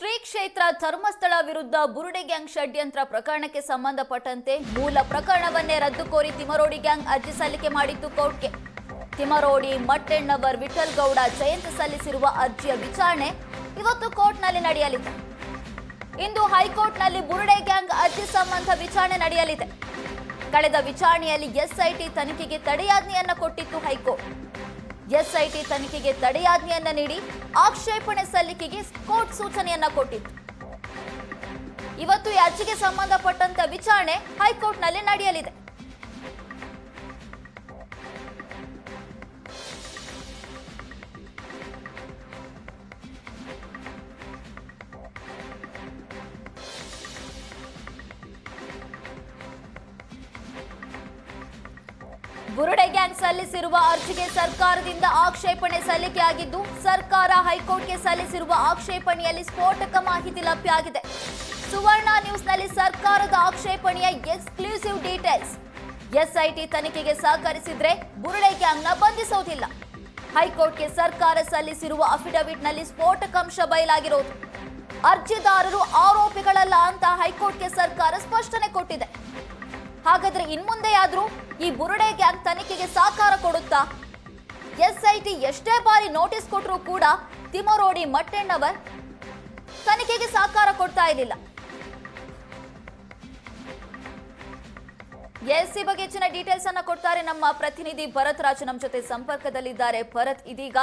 ಶ್ರೀ ಕ್ಷೇತ್ರ ಧರ್ಮಸ್ಥಳ ವಿರುದ್ಧ ಬುರುಡೆ ಗ್ಯಾಂಗ್ ಷಡ್ಯಂತ್ರ ಪ್ರಕರಣಕ್ಕೆ ಸಂಬಂಧಪಟ್ಟಂತೆ ಮೂಲ ಪ್ರಕರಣವನ್ನೇ ರದ್ದು ಕೋರಿ ತಿಮರೋಡಿ ಗ್ಯಾಂಗ್ ಅರ್ಜಿ ಸಲ್ಲಿಕೆ ಮಾಡಿತ್ತು ಕೋರ್ಟ್ಗೆ. ತಿಮರೋಡಿ, ಮಟ್ಟೆಣ್ಣವರ್ ವಿಠಲ್ ಗೌಡ ಜಯಂತ್ ಸಲ್ಲಿಸಿರುವ ಅರ್ಜಿಯ ವಿಚಾರಣೆ ಇವತ್ತು ಕೋರ್ಟ್ನಲ್ಲಿ ನಡೆಯಲಿದೆ. ಇಂದು ಹೈಕೋರ್ಟ್ನಲ್ಲಿ ಬುರುಡೆ ಗ್ಯಾಂಗ್ ಅರ್ಜಿ ಸಂಬಂಧ ವಿಚಾರಣೆ ನಡೆಯಲಿದೆ. ಕಳೆದ ವಿಚಾರಣೆಯಲ್ಲಿ ಎಸ್ಐಟಿ ತನಿಖೆಗೆ ತಡೆಯಾಜ್ಞೆಯನ್ನು ಕೊಟ್ಟಿತ್ತು ಹೈಕೋರ್ಟ್. ಎಸ್ಐಟಿ ತನಿಖೆಗೆ ತಡೆಯಾಜ್ಞೆಯನ್ನ ನೀಡಿ ಆಕ್ಷೇಪಣೆ ಸಲ್ಲಿಕೆಗೆ ಕೋರ್ಟ್ ಸೂಚನೆಯನ್ನ ಕೊಟ್ಟಿತ್ತು. ಇವತ್ತು ಈ ಅರ್ಜಿಗೆ ಸಂಬಂಧಪಟ್ಟಂತ ವಿಚಾರಣೆ ಹೈಕೋರ್ಟ್ನಲ್ಲಿ ನಡೆಯಲಿದೆ. ಬುರುಡೆ ಗ್ಯಾಂಗ್ ಸಲ್ಲಿಸಿರುವ ಅರ್ಜಿಗೆ ಸರ್ಕಾರದಿಂದ ಆಕ್ಷೇಪಣೆ ಸಲ್ಲಿಕೆಯಾಗಿದ್ದು, ಸರ್ಕಾರ ಹೈಕೋರ್ಟ್ಗೆ ಸಲ್ಲಿಸಿರುವ ಆಕ್ಷೇಪಣೆಯಲ್ಲಿ ಸ್ಫೋಟಕ ಮಾಹಿತಿ ಲಭ್ಯ ಆಗಿದೆ. ಸುವರ್ಣ ನ್ಯೂಸ್ನಲ್ಲಿ ಸರ್ಕಾರದ ಆಕ್ಷೇಪಣೆಯ ಎಕ್ಸ್ಕ್ಲೂಸಿವ್ ಡೀಟೇಲ್ಸ್. ಎಸ್ಐಟಿ ತನಿಖೆಗೆ ಸಹಕರಿಸಿದ್ರೆ ಬುರುಡೆ ಗ್ಯಾಂಗ್ನ ಬಂಧಿಸೋದಿಲ್ಲ. ಹೈಕೋರ್ಟ್ಗೆ ಸರ್ಕಾರ ಸಲ್ಲಿಸಿರುವ ಅಫಿಡವಿಟ್ನಲ್ಲಿ ಸ್ಫೋಟಕಾಂಶ ಬಯಲಾಗಿರೋದು. ಅರ್ಜಿದಾರರು ಆರೋಪಿಗಳಲ್ಲ ಅಂತ ಹೈಕೋರ್ಟ್ಗೆ ಸರ್ಕಾರ ಸ್ಪಷ್ಟನೆ ಕೊಟ್ಟಿದೆ. ಹಾಗಾದ್ರೆ ಇನ್ಮುಂದೆಯಾದ್ರೂ ಈ ಬುರುಡೆ ಗ್ಯಾಂಗ್ ತನಿಖೆಗೆ ಸಹಕಾರ ಕೊಡುತ್ತಾ? ಎಸ್ಐಟಿ ಎಷ್ಟೇ ಬಾರಿ ನೋಟಿಸ್ ಕೊಟ್ಟರೂ ಕೂಡ ತಿಮರೋಡಿ ಮಟ್ಟೆಣ್ಣವರ್ ತನಿಖೆಗೆ ಸಹಕಾರ ಕೊಡ್ತಾ ಇರಲಿಲ್ಲ. ಎಸ್ ಸಿ ಬಗ್ಗೆ ಹೆಚ್ಚಿನ ಡೀಟೇಲ್ಸ್ ಅನ್ನ ಕೊಡ್ತಾರೆ ನಮ್ಮ ಪ್ರತಿನಿಧಿ ಭರತ್ ರಾಜು. ನಮ್ಮ ಜೊತೆ ಸಂಪರ್ಕದಲ್ಲಿದ್ದಾರೆ ಭರತ್. ಇದೀಗ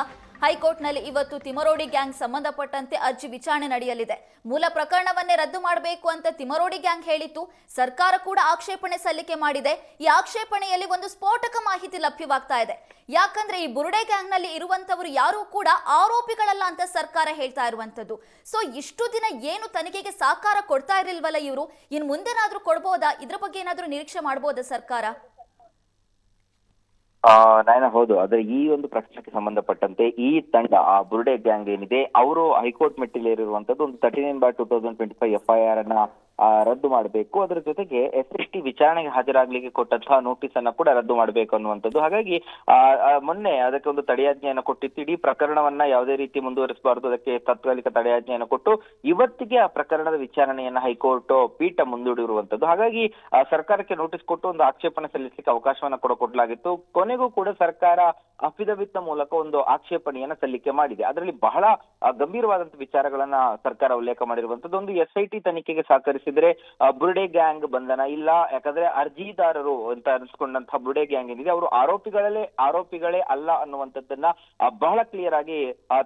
ಹೈಕೋರ್ಟ್ನಲ್ಲಿ ಇವತ್ತು ತಿಮರೋಡಿ ಗ್ಯಾಂಗ್ ಸಂಬಂಧಪಟ್ಟಂತೆ ಅರ್ಜಿ ವಿಚಾರಣೆ ನಡೆಯಲಿದೆ. ಮೂಲ ಪ್ರಕರಣವನ್ನೇ ರದ್ದು ಮಾಡಬೇಕು ಅಂತ ತಿಮರೋಡಿ ಗ್ಯಾಂಗ್ ಹೇಳಿತ್ತು. ಸರ್ಕಾರ ಕೂಡ ಆಕ್ಷೇಪಣೆ ಸಲ್ಲಿಕೆ ಮಾಡಿದೆ. ಈ ಆಕ್ಷೇಪಣೆಯಲ್ಲಿ ಒಂದು ಸ್ಫೋಟಕ ಮಾಹಿತಿ ಲಭ್ಯವಾಗ್ತಾ ಇದೆ. ಯಾಕಂದ್ರೆ ಈ ಬುರುಡೆ ಗ್ಯಾಂಗ್ನಲ್ಲಿ ಇರುವಂತವರು ಯಾರೂ ಕೂಡ ಆರೋಪಿಗಳಲ್ಲ ಅಂತ ಸರ್ಕಾರ ಹೇಳ್ತಾ ಇರುವಂತದ್ದು ಸೊ, ಇಷ್ಟು ದಿನ ಏನು ತನಿಖೆಗೆ ಸಾಕಾರ ಕೊಡ್ತಾ ಇರಲಿಲ್ವಲ್ಲ ಇವರು? ಇನ್ ಮುಂದೆನಾದ್ರೂ ಕೊಡ್ಬೋದಾ? ಇದ್ರ ಬಗ್ಗೆ ಏನಾದ್ರೂ ನಿರೀಕ್ಷೆ ಮಾಡ್ಬೋದಾ ಸರ್ಕಾರ? ನಾಯನ ಹೌದು. ಆದ್ರೆ ಈ ಒಂದು ಪ್ರಕರಣಕ್ಕೆ ಸಂಬಂಧಪಟ್ಟಂತೆ ಈ ತಂಡ, ಆ ಬುರುಡೆ ಗ್ಯಾಂಗ್ ಏನಿದೆ, ಅವರು ಹೈಕೋರ್ಟ್ ಮೆಟ್ಟಿಲೇರಿರುವಂತದ್ದು ಒಂದು thirty nine bar two thousand twenty five F I R ಅನ್ನ ರದ್ದು ಮಾಡಬೇಕು. ಅದರ ಜೊತೆಗೆ ಎಸ್ ಎಸ್ ಟಿ ವಿಚಾರಣೆಗೆ ಹಾಜರಾಗ್ಲಿಕ್ಕೆ ಕೊಟ್ಟಂತಹ ನೋಟಿಸ್ ಅನ್ನ ಕೂಡ ರದ್ದು ಮಾಡಬೇಕು ಅನ್ನುವಂಥದ್ದು. ಹಾಗಾಗಿ ಮೊನ್ನೆ ಅದಕ್ಕೆ ಒಂದು ತಡೆಯಾಜ್ಞೆಯನ್ನು ಕೊಟ್ಟಿತ್ತು. ಇಡೀ ಪ್ರಕರಣವನ್ನ ಯಾವುದೇ ರೀತಿ ಮುಂದುವರಿಸಬಾರದು. ಅದಕ್ಕೆ ತಾತ್ಕಾಲಿಕ ತಡೆಯಾಜ್ಞೆಯನ್ನು ಕೊಟ್ಟು ಇವತ್ತಿಗೆ ಆ ಪ್ರಕರಣದ ವಿಚಾರಣೆಯನ್ನ ಹೈಕೋರ್ಟ್ ಪೀಠ ಮುಂದೂಡಿರುವಂತದ್ದು ಹಾಗಾಗಿ ಸರ್ಕಾರಕ್ಕೆ ನೋಟಿಸ್ ಕೊಟ್ಟು ಒಂದು ಆಕ್ಷೇಪಣೆ ಸಲ್ಲಿಸಲಿಕ್ಕೆ ಅವಕಾಶವನ್ನ ಕೂಡ ಕೊಡಲಾಗಿತ್ತು. ಕೊನೆಗೂ ಕೂಡ ಸರ್ಕಾರ ಅಫಿಡವಿಟ್ ಮೂಲಕ ಒಂದು ಆಕ್ಷೇಪಣೆಯನ್ನ ಸಲ್ಲಿಕೆ ಮಾಡಿದೆ. ಅದರಲ್ಲಿ ಬಹಳ ಗಂಭೀರವಾದಂತಹ ವಿಚಾರಗಳನ್ನ ಸರ್ಕಾರ ಉಲ್ಲೇಖ ಮಾಡಿರುವಂತದ್ದು ಒಂದು ಎಸ್ ಐ ಟಿ ತನಿಖೆಗೆ ಸಹಕರಿಸಿದ್ರೆ ಆ, ಬುರುಡೆ ಗ್ಯಾಂಗ್ ಬಂಧನ ಇಲ್ಲ. ಯಾಕಂದ್ರೆ ಅರ್ಜಿದಾರರು ಅಂತ ಅನಿಸ್ಕೊಂಡಂತಹ ಬುರುಡೆ ಗ್ಯಾಂಗ್ ಏನಿದೆ ಅವರು ಆರೋಪಿಗಳಲ್ಲೇ ಆರೋಪಿಗಳೇ ಅಲ್ಲ ಅನ್ನುವಂಥದ್ದನ್ನ ಬಹಳ ಕ್ಲಿಯರ್ ಆಗಿ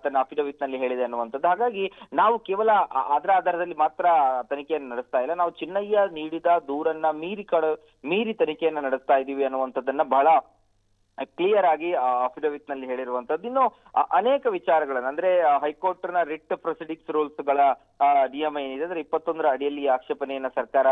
ತನ್ನ ಅಫಿಡವಿಟ್ನಲ್ಲಿ ಹೇಳಿದೆ ಅನ್ನುವಂಥದ್ದು. ಹಾಗಾಗಿ ನಾವು ಕೇವಲ ಅದರ ಆಧಾರದಲ್ಲಿ ಮಾತ್ರ ತನಿಖೆಯನ್ನು ನಡೆಸ್ತಾ ಇಲ್ಲ. ನಾವು ಚಿನ್ನಯ್ಯ ನೀಡಿದ ದೂರನ್ನ ಮೀರಿ ಕಡ ಮೀರಿ ತನಿಖೆಯನ್ನ ನಡೆಸ್ತಾ ಇದೀವಿ ಅನ್ನುವಂಥದ್ದನ್ನ ಬಹಳ ಕ್ಲಿಯರ್ ಆಗಿ ಅಫಿಡವಿಟ್ನಲ್ಲಿ ಹೇಳಿರುವಂತದ್ದು. ಇನ್ನು ಅನೇಕ ವಿಚಾರಗಳನ್ನ, ಅಂದ್ರೆ ಹೈಕೋರ್ಟ್ನ ರಿಟ್ ಪ್ರೊಸಿಡಿಕ್ಸ್ ರೂಲ್ಸ್ಗಳ ನಿಯಮ ಏನಿದೆ, ಅಂದ್ರೆ, ಇಪ್ಪತ್ತೊಂದರ ಅಡಿಯಲ್ಲಿ ಆಕ್ಷೇಪಣೆಯನ್ನ ಸರ್ಕಾರ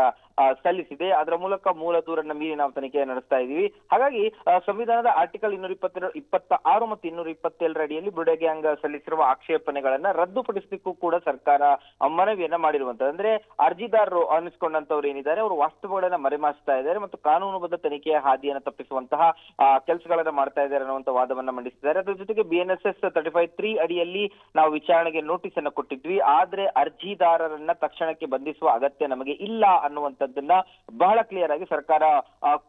ಸಲ್ಲಿಸಿದೆ. ಅದರ ಮೂಲಕ ಮೂಲ ದೂರನ್ನ ಮೀರಿ ನಾವು ತನಿಖೆ ನಡೆಸ್ತಾ ಇದೀವಿ ಹಾಗಾಗಿ ಸಂವಿಧಾನದ ಆರ್ಟಿಕಲ್ ಇನ್ನೂರ ಇಪ್ಪತ್ತೆರಡು ಇಪ್ಪತ್ತ ಆರು ಮತ್ತು ಇನ್ನೂರ ಇಪ್ಪತ್ತೇಳರ ಅಡಿಯಲ್ಲಿ ಬುಡೆ ಗ್ಯಾಂಗ್ ಸಲ್ಲಿಸಿರುವ ಆಕ್ಷೇಪಣೆಗಳನ್ನ ರದ್ದುಪಡಿಸಲಿಕ್ಕೂ ಕೂಡ ಸರ್ಕಾರ ಮನವಿಯನ್ನ ಮಾಡಿರುವಂತದ್ದು. ಅಂದ್ರೆ, ಅರ್ಜಿದಾರರು ಅನಿಸ್ಕೊಂಡಂತವ್ರು ಏನಿದ್ದಾರೆ, ಅವರು ವಾಸ್ತವಗಳನ್ನ ಮರೆಮಾಚ್ತಾ ಇದ್ದಾರೆ ಮತ್ತು ಕಾನೂನುಬದ್ಧ ತನಿಖೆಯ ಹಾದಿಯನ್ನು ತಪ್ಪಿಸುವಂತಹ ಕೆಲಸಗಳನ್ನ ಮಾಡ್ತಾ ಇದ್ದಾರೆ ಅನ್ನುವಂತ ವಾದವನ್ನ ಮಂಡಿಸಿದ್ದಾರೆ. ಅದ್ರ ಜೊತೆಗೆ BNSS N S S thirty five three ಅಡಿಯಲ್ಲಿ ನಾವು ವಿಚಾರಣೆಗೆ ನೋಟಿಸ್ ಅನ್ನ ಕೊಟ್ಟಿದ್ವಿ. ಆದ್ರೆ ಅರ್ಜಿದಾರರನ್ನ ತಕ್ಷಣಕ್ಕೆ ಬಂಧಿಸುವ ಅಗತ್ಯ ನಮಗೆ ಇಲ್ಲ ಅನ್ನುವಂಥದ್ದನ್ನ ಬಹಳ ಕ್ಲಿಯರ್ ಆಗಿ ಸರ್ಕಾರ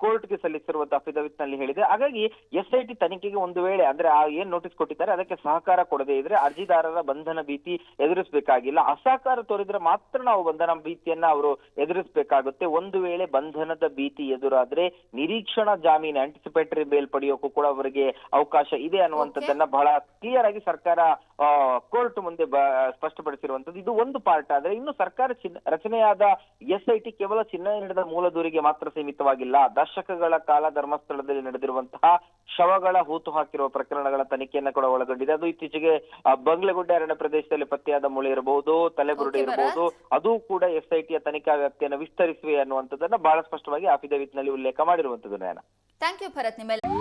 ಕೋರ್ಟ್ಗೆ ಸಲ್ಲಿಸಿರುವಂತಹ ಅಫಿಡವಿಟ್ನಲ್ಲಿ ಹೇಳಿದೆ. ಹಾಗಾಗಿ ಎಸ್ ಐ ಟಿ ತನಿಖೆಗೆ ಒಂದು ವೇಳೆ ಅಂದ್ರೆ ಆ ಏನ್ ನೋಟಿಸ್ ಕೊಟ್ಟಿದ್ದಾರೆ ಅದಕ್ಕೆ ಸಹಕಾರ ಕೊಡದೇ ಇದ್ರೆ ಅರ್ಜಿದಾರರ ಬಂಧನ ಭೀತಿ ಎದುರಿಸಬೇಕಾಗಿಲ್ಲ. ಅಸಹಕಾರ ತೋರಿದ್ರೆ ಮಾತ್ರ ನಾವು ಬಂಧನ ಭೀತಿಯನ್ನ ಅವರು ಎದುರಿಸಬೇಕಾಗುತ್ತೆ. ಒಂದು ವೇಳೆ ಬಂಧನದ ಭೀತಿ ಎದುರಾದ್ರೆ ನಿರೀಕ್ಷಣಾ ಜಾಮೀನು ಆಂಟಿಸಿಪೇಟರಿ ಬೇಲ್ ಪಡೆಯೋಕ್ಕೂ ಕೂಡ ಅವರಿಗೆ ಅವಕಾಶ ಇದೆ ಅನ್ನುವಂಥದ್ದನ್ನ ಬಹಳ ಕ್ಲಿಯರ್ ಆಗಿ ಸರ್ಕಾರ ಕೋರ್ಟ್ ಮುಂದೆ ಸ್ಪಷ್ಟಪಡಿಸಿರುವಂತದ್ದು ಇದು ಒಂದು ಪಾರ್ಟ್ ಆದ್ರೆ ಇನ್ನು ಸರ್ಕಾರ ಚಿನ್ನ- ರಚನೆಯಾದ ಎಸ್ ಐ ಟಿ ಕೇವಲ ಚಿನ್ನ ಹಿಡಿದ ಮೂಲ ದೂರಿಗೆ ಮಾತ್ರ ಸೀಮಿತವಾಗಿಲ್ಲ. ದಶಕಗಳ ಕಾಲ ಧರ್ಮಸ್ಥಳದಲ್ಲಿ ನಡೆದಿರುವಂತಹ ಶವಗಳ ಹೂತು ಹಾಕಿರುವ ಪ್ರಕರಣಗಳ ತನಿಖೆಯನ್ನ ಕೂಡ ಒಳಗೊಂಡಿದೆ. ಅದು ಇತ್ತೀಚೆಗೆ ಬಂಗ್ಲೆಗುಡ್ಡೆ ಅರಣ್ಯ ಪ್ರದೇಶದಲ್ಲಿ ಪತ್ತೆಯಾದ ಮೂಳೆ ಇರಬಹುದು ತಲೆಬುರುಡೆ ಇರಬಹುದು. ಅದು ಕೂಡ ಎಸ್ ಐ ಟಿಯ ತನಿಖಾ ವ್ಯಾಪ್ತಿಯನ್ನು ವಿಸ್ತರಿಸಿವೆ ಅನ್ನುವಂಥದ್ದನ್ನ ಬಹಳ ಸ್ಪಷ್ಟವಾಗಿ ಅಫಿಡವಿಟ್ನಲ್ಲಿ ಉಲ್ಲೇಖ ಮಾಡಿರುವಂತದ್ದು ನಯನ. ಥ್ಯಾಂಕ್ ಯು ಭರತ್ ನಿಮ್ಮೆಲ್ಲ.